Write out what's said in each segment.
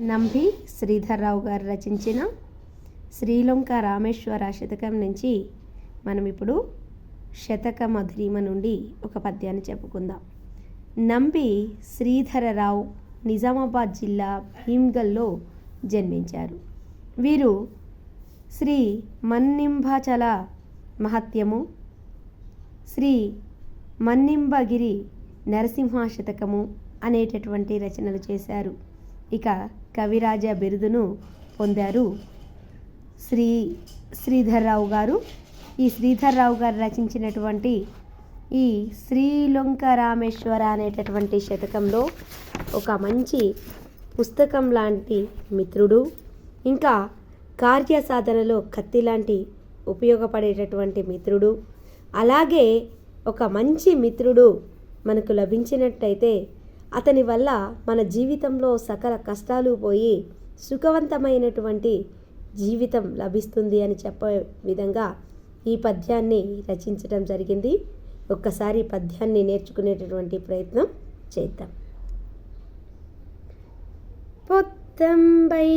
నంభి శ్రీధర్రావు గారు రచించిన శ్రీలంక రామేశ్వర శతకం నుంచి మనం ఇప్పుడు శతక మధురిమ నుండి ఒక పద్యాన్ని చెప్పుకుందాం. నంబి శ్రీధరరావు నిజామాబాద్ జిల్లా భీమ్గల్లో జన్మించారు. వీరు శ్రీ మన్నింబాచల మహత్యము శ్రీ మన్నింబగిరి నరసింహ శతకము అనేటటువంటి రచనలు చేశారు. ఇక కవిరాజ బిరుదును పొందారు శ్రీ శ్రీధర్రావు గారు. ఈ శ్రీధర్రావు గారు రచించినటువంటి ఈ శ్రీలొంక రామేశ్వర అనేటటువంటి శతకంలో ఒక మంచి పుస్తకం లాంటి మిత్రుడు ఇంకా కార్యసాధనలో కత్తి లాంటి ఉపయోగపడేటటువంటి మిత్రుడు అలాగే ఒక మంచి మిత్రుడు మనకు లభించినట్టయితే అతని వల్ల మన జీవితంలో సకల కష్టాలు పోయి సుఖవంతమైనటువంటి జీవితం లభిస్తుంది అని చెప్పే విధంగా ఈ పద్యాన్ని రచించడం జరిగింది. ఒక్కసారి పద్యాన్ని నేర్చుకునేటటువంటి ప్రయత్నం చేద్దాం. పొత్తంబై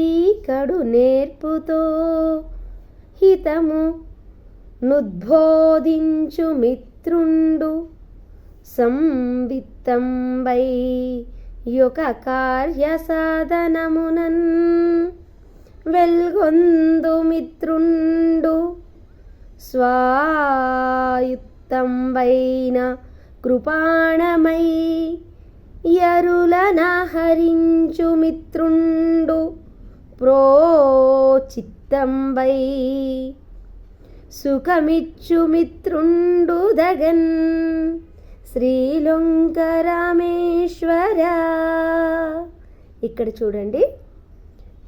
కడు నేర్పుతో హితము నుద్బోధించు మిత్రుండు సంవిత్తంబై యొక్క కార్య సాధనమునన్ వెల్గొందు మిత్రుండు స్వాయుత్తంబైన కృపాణమై యరులనహరించు మిత్రుండు ప్రోచిత్తంబై సుఖమిచ్చు మిత్రుండు దగన్ శ్రీలొంక రామేశ్వర ఇక్కడ చూడండి.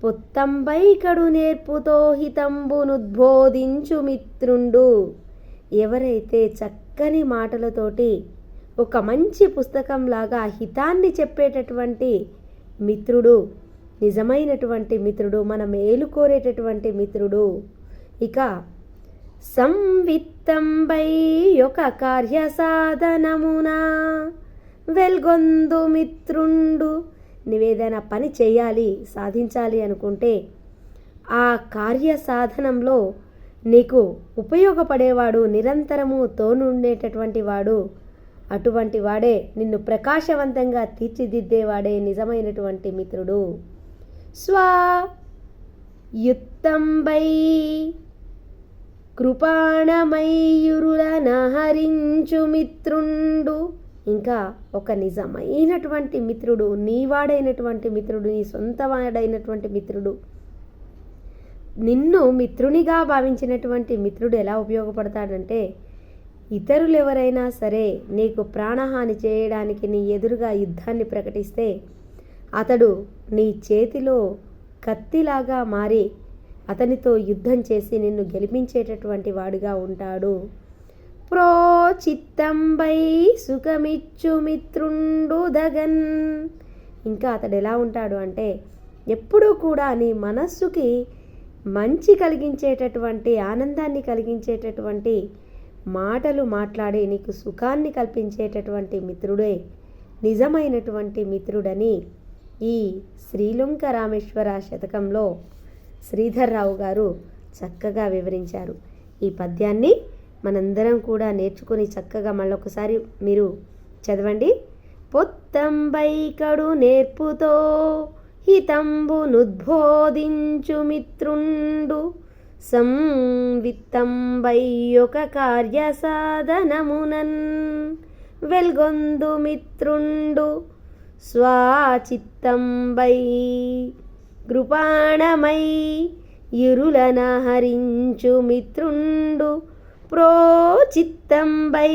పొత్తంబైకడు నేర్పుతో హితంబునుద్బోధించు మిత్రుండు. ఎవరైతే చక్కని మాటలతోటి ఒక మంచి పుస్తకంలాగా హితాన్ని చెప్పేటటువంటి మిత్రుడు నిజమైనటువంటి మిత్రుడు మన మేలు కోరేటటువంటి మిత్రుడు ఇక సంవిత్తంబై ఒక కార్యసాధనమునా వెల్గొందు మిత్రుండు నివేదన పని చేయాలి సాధించాలి అనుకుంటే ఆ కార్య సాధనంలో నీకు ఉపయోగపడేవాడు నిరంతరము తోనుండేటటువంటి వాడు. అటువంటి వాడే నిన్ను ప్రకాశవంతంగా తీర్చిదిద్దేవాడే నిజమైనటువంటి మిత్రుడు. స్వా యుత్తంబై స్వాయుత్తంబై కృపాణమయూరులనహరించు మిత్రుండు. ఇంకా ఒక నిజమైనటువంటి మిత్రుడు నీవాడైనటువంటి మిత్రుడు నీ సొంతవాడైనటువంటి మిత్రుడు. నిన్ను మిత్రునిగా భావించినటువంటి మిత్రుడు ఎలా ఉపయోగపడతాడంటే ఇతరులు ఎవరైనా సరే నీకు ప్రాణహాని చేయడానికి నీ ఎదురుగా యుద్ధాన్ని ప్రకటిస్తే అతడు నీ చేతిలో కత్తిలాగా మారి అతనితో యుద్ధం చేసి నిన్ను గెలిపించేటటువంటి వాడుగా ఉంటాడు. ప్రోచిత్తంబై సుఖమిచ్చు మిత్రుండు దగన్. ఇంకా అతడు ఎలా ఉంటాడు అంటే ఎప్పుడూ కూడా నీ మనస్సుకి మంచి కలిగించేటటువంటి ఆనందాన్ని కలిగించేటటువంటి మాటలు మాట్లాడి నీకు సుఖాన్ని కల్పించేటటువంటి మిత్రుడే నిజమైనటువంటి మిత్రుడని ఈ శ్రీలంక రామేశ్వర శతకంలో శ్రీధర్రావు గారు చక్కగా వివరించారు. ఈ పద్యాన్ని మనందరం కూడా నేర్చుకుని చక్కగా మళ్ళొకసారి మీరు చదవండి. పొత్తంబై కడు నేర్పుతో హితంబునుద్బోధించు మిత్రుండు. సంవిత్తంబై ఒక కార్య సాధనమునన్ వెల్గొందు మిత్రుండు. స్వాచిత్తంబై కృపాణమై ఇరులన హరించు మిత్రుండు. ప్రోచిత్తంబై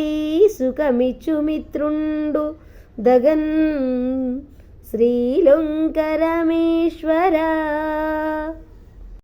సుఖమిచ్చు మిత్రుండు. దగన్ శ్రీలంకరమేశ్వర.